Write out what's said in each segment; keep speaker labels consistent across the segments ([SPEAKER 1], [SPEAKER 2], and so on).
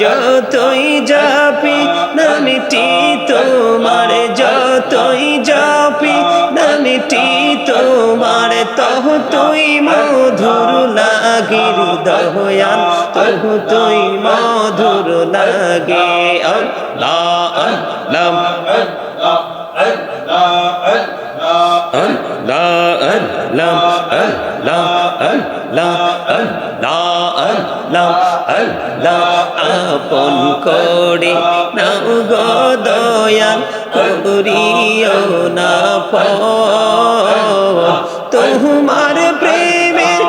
[SPEAKER 1] যতই যাপি নামিটি তোমার, যতই যাপি নামিটি তোমার তহ তুই মধুর লাগির দহয়ান তহ তুই মধুর লাগে। আল্লাহ আল্লাহ আল্লাহ আপন করে নাও গো দয়াল, করিও না তোমার প্রেমের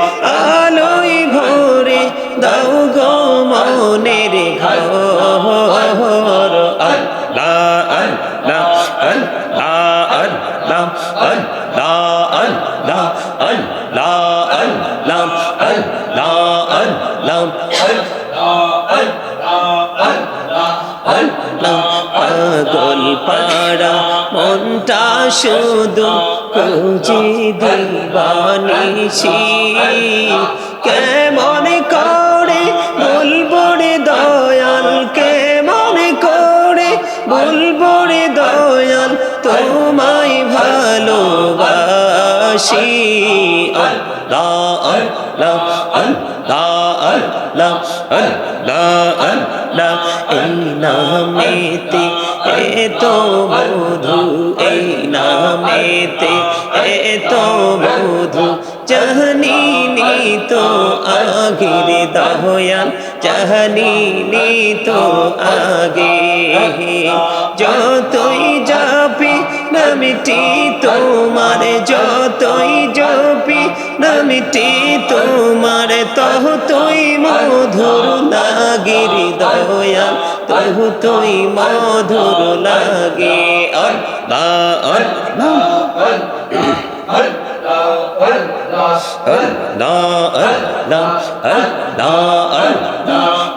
[SPEAKER 1] আলোয় ভরে দাও গো মনের ঘর। আল্লাহ আল্লাহ আল্লাহ আল্লাহ মনটা শুধু খুঁজি দিবানিসি কেমন করে বলব রে দয়াল কেমন করে বলব রে দয়াল তোমায় ভালোবাসি আল্লাহ আল্লাহ আল্লাহ আল্লাহ আল্লাহ আল্লাহ এই নামেতে এত মধু এই নামেতে এত মধু জাহানিনি তো আগের দহয়াল জাহানিনি তো আগে। যতই যাবি নামিটি তোমার, যতই জপি নামিটি তোমার তহ তুই মধুর লাগির দয়াল। তহ তুই মধুর লাগে আল্লাহ আল্লাহ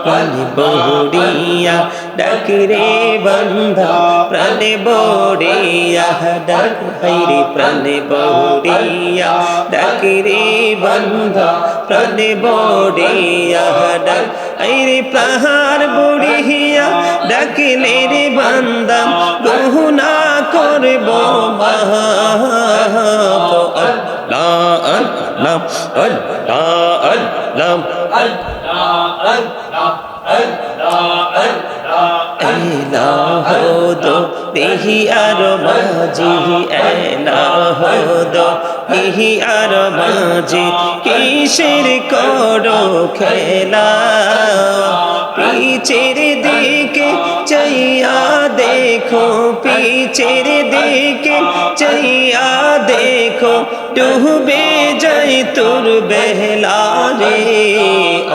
[SPEAKER 1] প্রাণে বড়িয়া ডাকরে বন্ধা প্রাণে বড়িয়া ডাক হাইরে প্রাণে বড়িয়া ডাকরে বন্ধা প্রাণে বড়িয়া ডাক হাইরে প্রাহার বড়িয়া ডাকলে রে বান্দা গহুনা করব মহা আল্লাহ আল্লাহ আল্লাহ আল্লাহ এলাহ দো দেহি আর মাঝি এলাহ দো দেহি আর মাঝি কিসের করো খেলা পিছের দিকে চাইয়া দেখো পিছের দিকে চাইয়া দেখো ডুবে যাই তোর বেহলা রে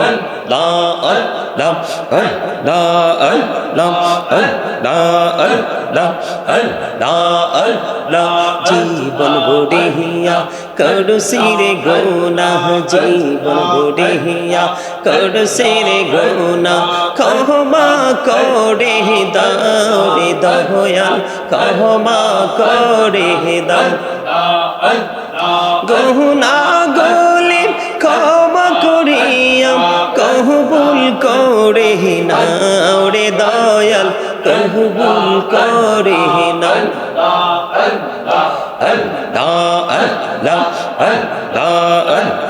[SPEAKER 1] আল্লাহ আল্লাহ আল্লাহ আল্লাহ আল্লাহ আল্লাহ আল্লাহ আল্লাহ জীবন বুড়িয়া করু সিরে গোনা জীবন বুড়িয়া করু সিরে গোনা ক্ষমা করে দাও রে দহয়াল ক্ষমা করে দাও গহুনা গলে ক্ষমা করিয়া, কহবুল করে নাও রে দয়াল, কহবুল করে নাও। لا لا لا لا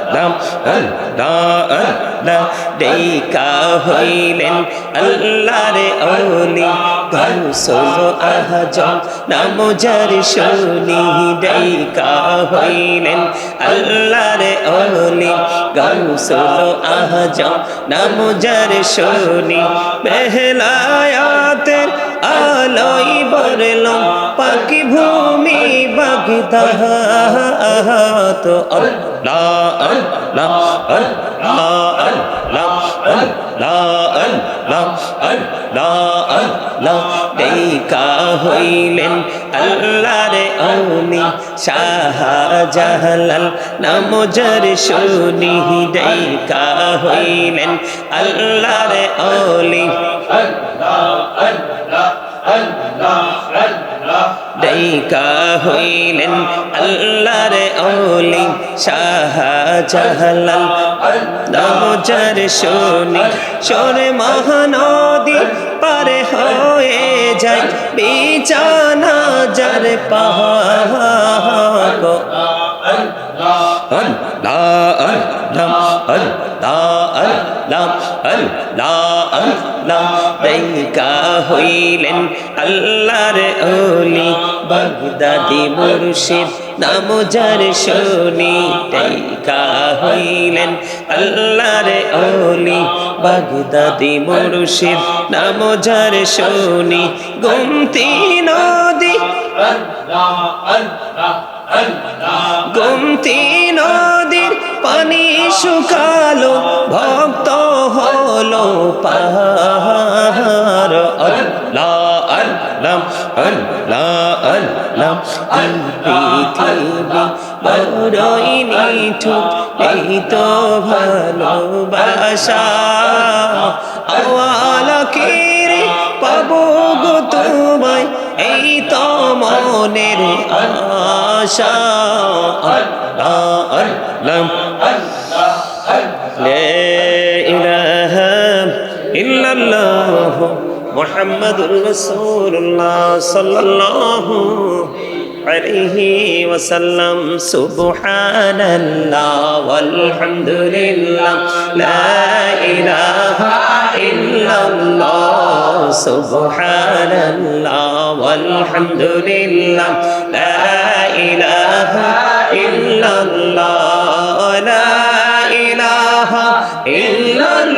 [SPEAKER 1] আল্লাহ ডেকা হইলেন আল্লাহর অলি গৌসল আহজম নাম যার শুনি ডেকা হইলেন আল্লাহর অলি গৌসল আহজম নাম যার শুনি বেহলায়াতের আলোই বরলম পাখি ভূমি বাগদাহ তো আল্লাহ দেখা হইলেন আল্লাহর অনি শাহজাহাল নামজর শুনি দেখা হইলেন আল্লাহর অলি আল্লাহ আল্লাহ আল্লাহ আল্লাহ ডাইকা হইলেন আল্লাহর অলি শাহজালাল। নামজার শুনি সরে মহানদী পারে হয়ে যায়, বিছানা যার পাহাড়। আল্লাহ আল্লাহ আল্লাহ আল্লাহ আল্লাহ আল্লাহ দেখা হইলেন আল্লাহর অলি বাগদাদি মুর্শিদ নাম যার শুনি দেখা হইলেন আল্লাহর অলি বাগদাদি মুর্শিদ নাম যার শুনি গুমতি নদী। গুমতি নদীর পানি শুকালো ভক্ত হলো পাহাড় আল্লাহ আল্লাহ আল্লাহ আল্লাহ এই পৃথিবী বড়ই নিঠুর এই ভালোবাসা আওয়ালাকে রে পাবো গো এই তো মনের আশা। আল্লাহ আল্লাহ লে ইলাহা ইল্লাল্লাহ মুহাম্মাদুর রাসূলুল্লাহ সাল্লাল্লাহু عليه وسلم. سبحان الله والحمد لله لا إله إلا الله سبحان الله والحمد لله لا إله إلا الله لا إله إلا الله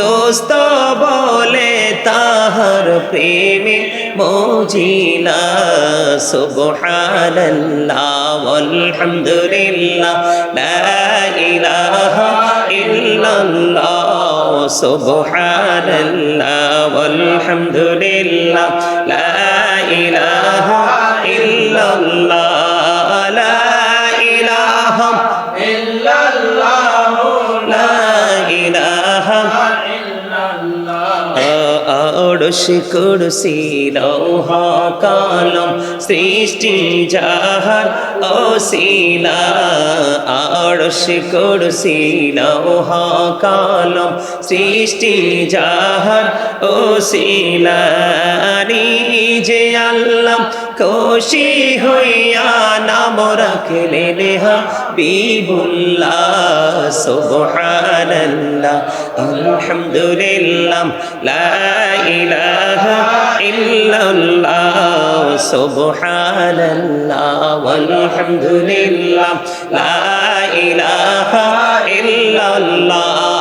[SPEAKER 1] দোস্ত বলে তাহার প্রেমে মজিলা, সুবহানাল্লাহ আলহামদুলিল্লাহ লা ইলাহা ইল্লাল্লাহ, সুবহানাল্লাহ আলহামদুলিল্লাহ লা ইলাহা ইল্লাল্লাহ, লা আড়স কুরসি লৌহ কালম সৃষ্টি যাহার অশিলা। আড়স কুরসি লৌহ কালম সৃষ্টি যাহার অশিলা। যে আল্লাহ খুশি হইয়া নাম রাখলেন হাবিবুল্লাহ সুবহানাল্লাহ আলহামদুলিল্লাহ লা ইলাহা ইল্লাল্লাহ সুবহানাল্লাহ ওয়ালহামদুলিল্লাহ লা ইলাহা ইল্লাল্লাহ।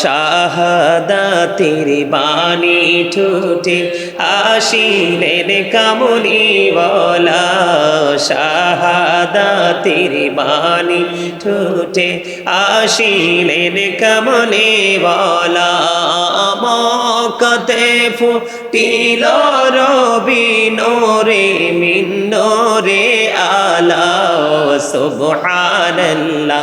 [SPEAKER 1] শাহাদাতের বাণী ঠুটে আসিলেন কামনি বলা। শাহাদাতের বাণী ঠুটে আসিলেন কামনি বলা। মকতে ফুটিল রবি নোরে মিন্নরে আলা। সুবহানাল্লাহ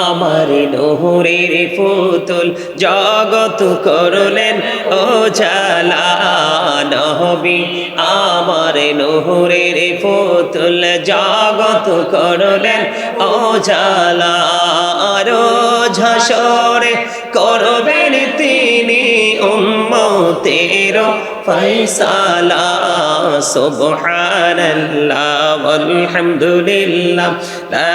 [SPEAKER 1] আমার নহরের পুতুল জগত করলেন ও জালা নহবী আমার নহরের পুতুল জগত করলেন ও জালা আরও ঝসরে করবেন তিনি উম্মতের ফয়সালা। সুবহানাল্লাহ, আলহামদুলিল্লাহ, লা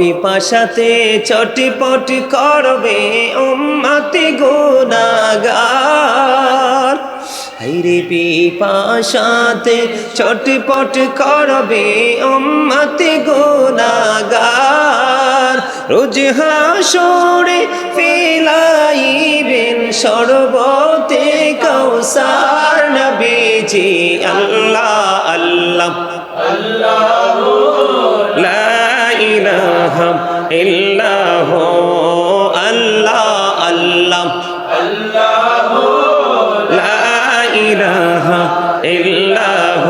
[SPEAKER 1] পিপাসাতে চটিপট করবে উম্মাতি গুণাগার হাইরে পিপাসাতে চটিপট করবে উম্মাতি গুণাগার রোজ হাসরে ফেলাইবেন সর্বতে কৌসার নবীজি আল্লাহ আল্লাহ। আল্লাহ লা ইলাহা ইল্লাহ আল্লাহ আল্লাহ। আল্লাহ লা ইলাহা ইল্লাহ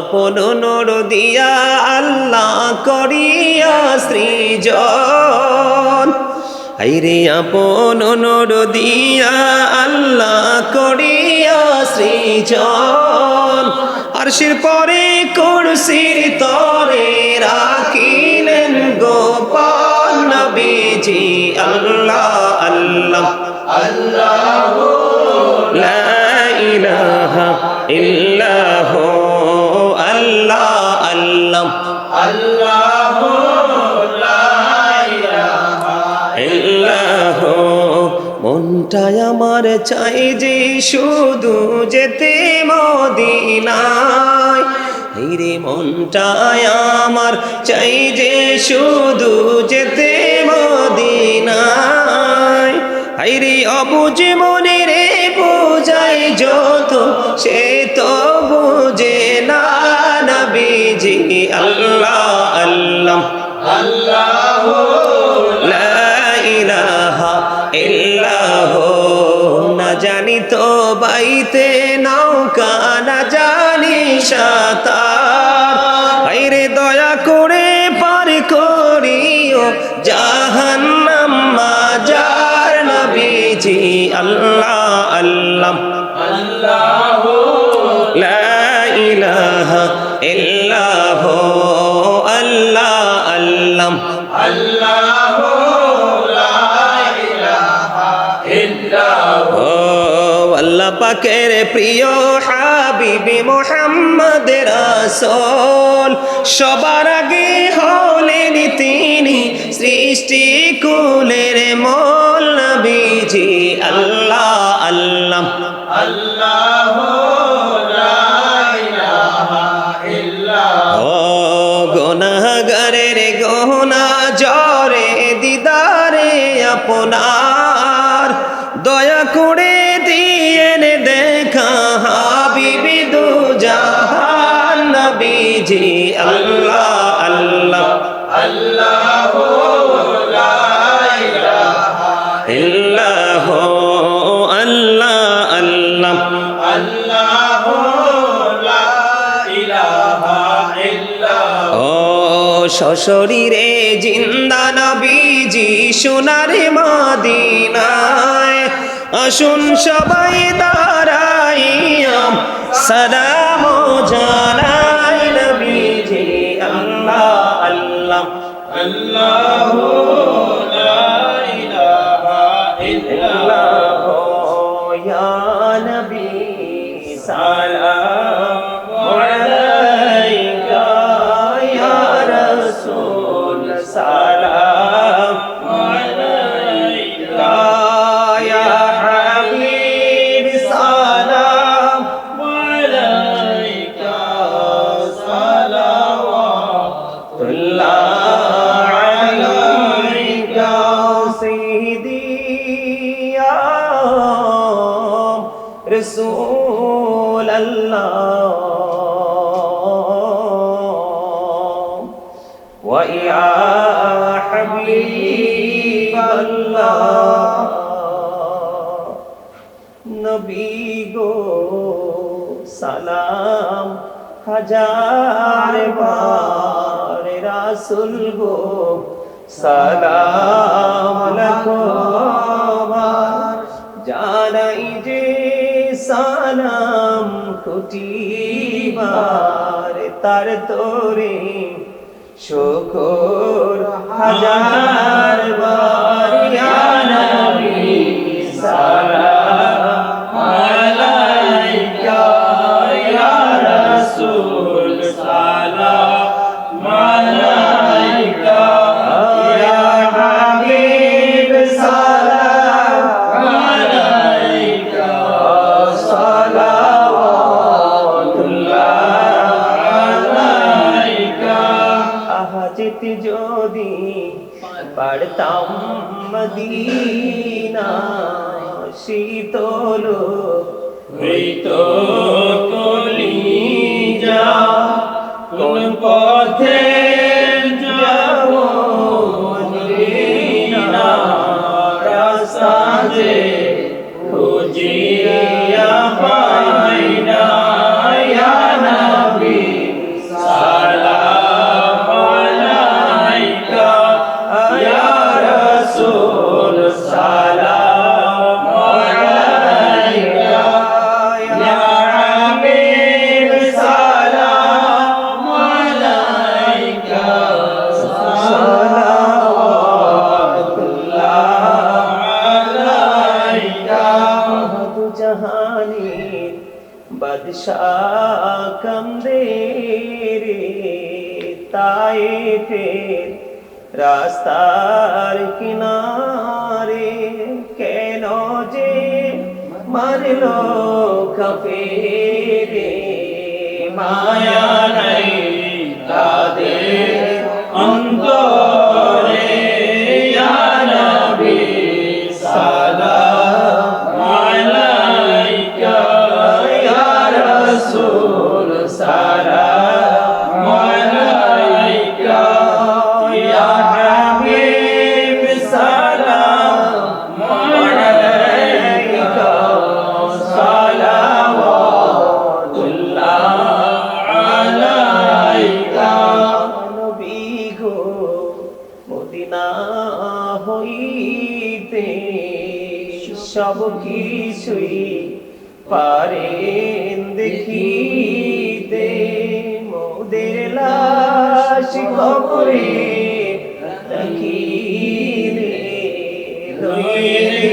[SPEAKER 1] আপন নূর দিয়া আল্লাহ করিয়া সৃজন। আইরে আপন নূর দিয়া আল্লাহ করিয়া সৃজন। আরশির পরে কুরসির তরে রাখি গোপাল নবীজি, আল্লাহ আল্লাহ। লা ইলাহা ইল্লাহ, আল্লাহ আল্লাহ।
[SPEAKER 2] আল্লাহ লা ইলাহা
[SPEAKER 1] ইল্লাহ মনটায় আমার চাই যে শুধু যেতে মদিনায়। রে মনটায় আমার চাই যে শুধু যেতে মদিনায়। হাইরে অবুঝ মনে রে বোঝাই যত সে তো বুঝে না নবীজি আল্লাহ আল্লাহ
[SPEAKER 2] আল্লাহ
[SPEAKER 1] লা ইলাহা ইল্লাহ। না জানি তো বাইতে নৌকা না সাঁতার আইরে দয়া করে পার করিও। জাহান্নাম মাজার নবীজি, আল্লাহ আল্লাহ।
[SPEAKER 2] আল্লাহ
[SPEAKER 1] লা ইল্লাহ, আল্লাহ আল্লাহ।
[SPEAKER 2] আল্লাহ
[SPEAKER 1] পাকের প্রিয় হাবিবি মোহাম্মদ রাসূল সবার আগে হলেন তিনি সৃষ্টি কুলের মোল নবীজি। আল্লাহ আল্লাহ।
[SPEAKER 2] আল্লাহ
[SPEAKER 1] আল্লাহ আল্লাহ
[SPEAKER 2] আল্লাহ।
[SPEAKER 1] ও সশরীরে জিন্দা নবীজি, সোনার মদিনায় আসুন সবাই দাঁড়াইয়াম সালাম জানাই নবীজি, আল্লাহ আল্লাহ।
[SPEAKER 2] আল্লাহ
[SPEAKER 1] হাজার বার রাসুল গো সালাম লাখবার জানাই যে সালাম কোটিবার তার তোরে শুকর হাজার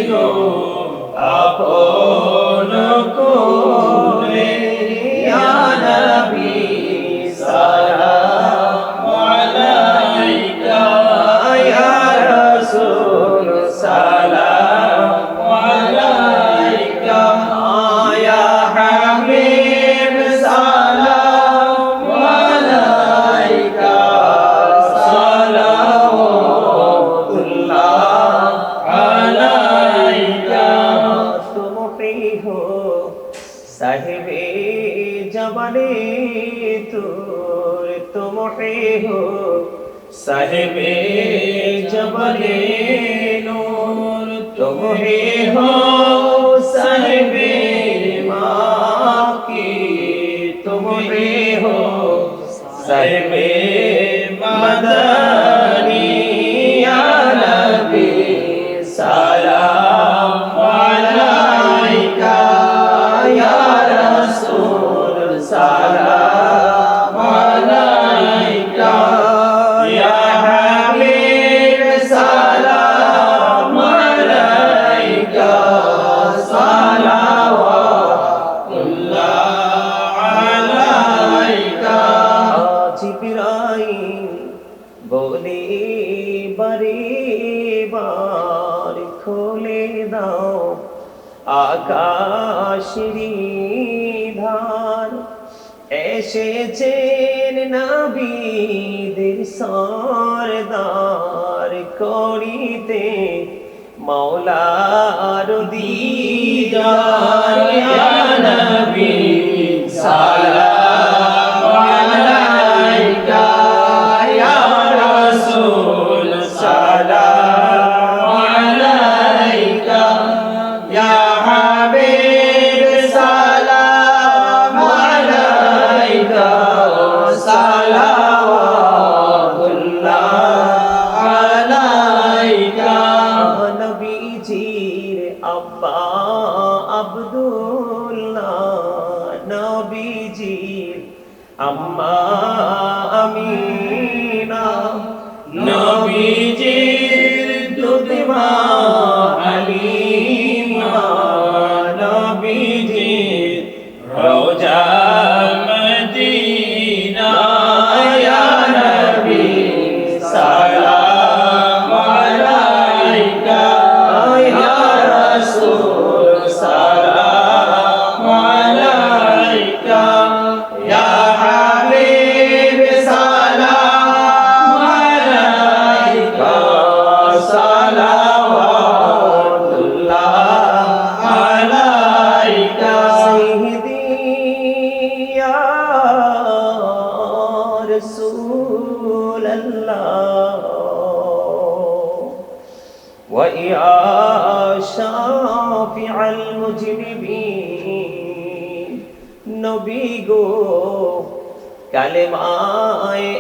[SPEAKER 1] গো
[SPEAKER 2] আপন
[SPEAKER 1] কো तुमरी हो सर्वे मदनी या नबी করিতে মৌলার দিদার নবী সালা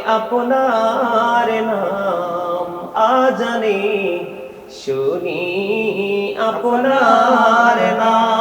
[SPEAKER 1] আপনার নাম আজানে। শুনি আপনার নাম।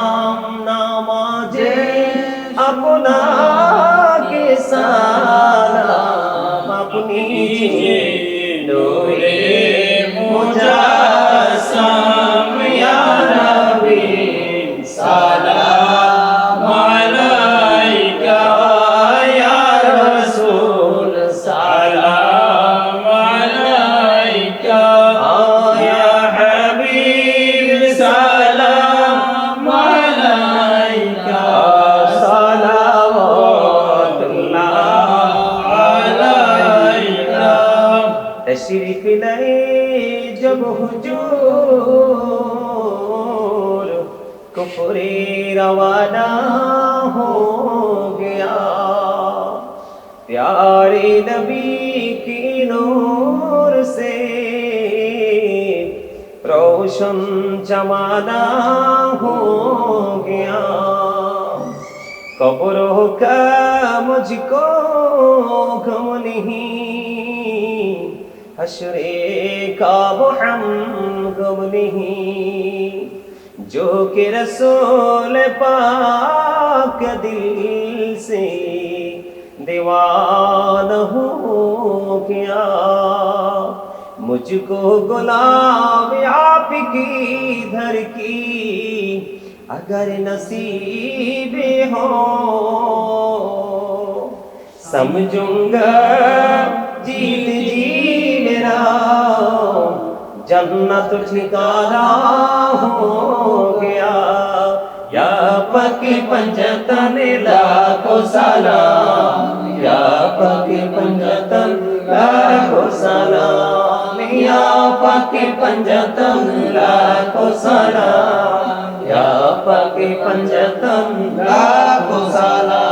[SPEAKER 1] कुफरे रवाना हो गया प्यारे नबी की नूर से रोशन जमाना हो गया कब्रों का मुझको गम नहीं हशरे का वो हम गम नहीं जो कि रसूल पाक दिल से दीवान हो गया मुझको गुलाम आप की धर की अगर नसीब हो। समझूँगा जीत जी मेरा। जन्नत ठिकाना हो गया या पकी पंजतन लाखो सलाम या पकी पंजतन लाखो सलाम या पकी पंजतन लाखो सलाम या पकी पंजतन लाखो सलाम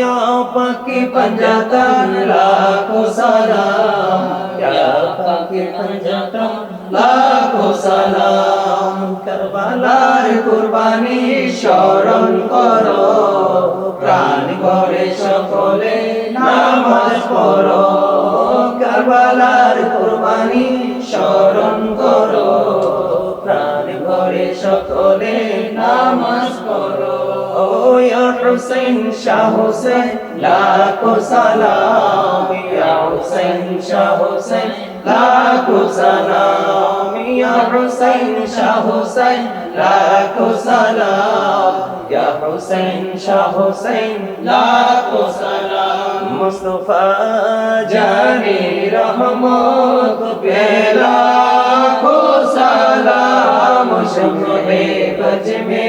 [SPEAKER 1] আমি আপাকে পঞ্জাতন লাখো সালাম ইয়া পাকে পঞ্জাতন লাখো সালাম কারবালার কুরবানি স্মরণ করো প্রাণ ভরে সকলে নামাজ পড়ো কারবালার কুরবানি স্মরণ করো প্রাণ ভরে সকলে নামাজ পড়ো ইয়া হুসাইন শাহ হুসাইন লাখো সালাম ইয়া হুসাইন শাহ হুসাইন লাখো সালাম ইয়া হুসাইন শাহ হুসাইন লাখো সালাম ইয়া হুসাইন শাহ হুসাইন লাখো সালাম। মুস্তাফা জানি রহমত, পেলা খো সালাম শমে বজমে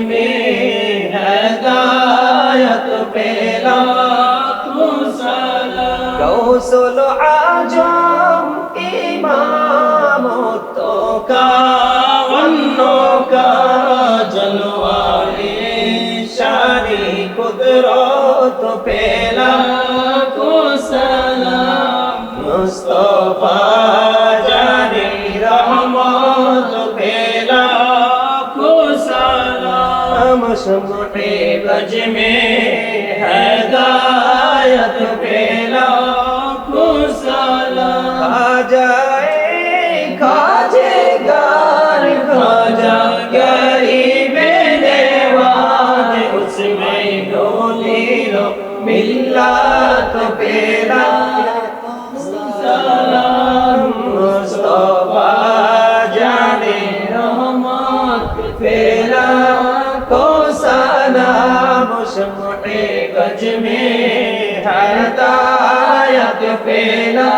[SPEAKER 1] में हदायत पेला तू सलाम गौसल आज़म इमामों तो का वन्नों का जलवा शानी तो पेला तू
[SPEAKER 2] सला मुस्तफ़ा
[SPEAKER 1] सुपुटे
[SPEAKER 2] भज में बेला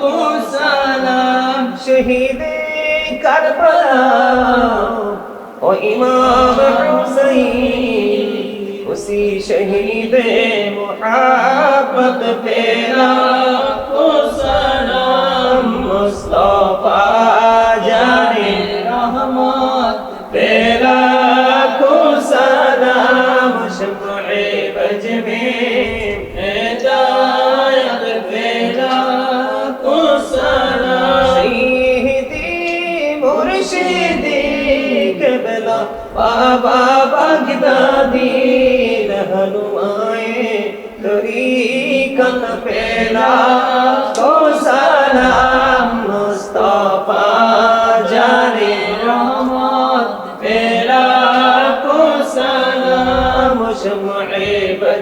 [SPEAKER 2] तो सलाम
[SPEAKER 1] शहीद करबला। ओ इमाम हुसैन, उसी शहीद मोहब्बत तेरा। तो सलाम मुस्तफ़ा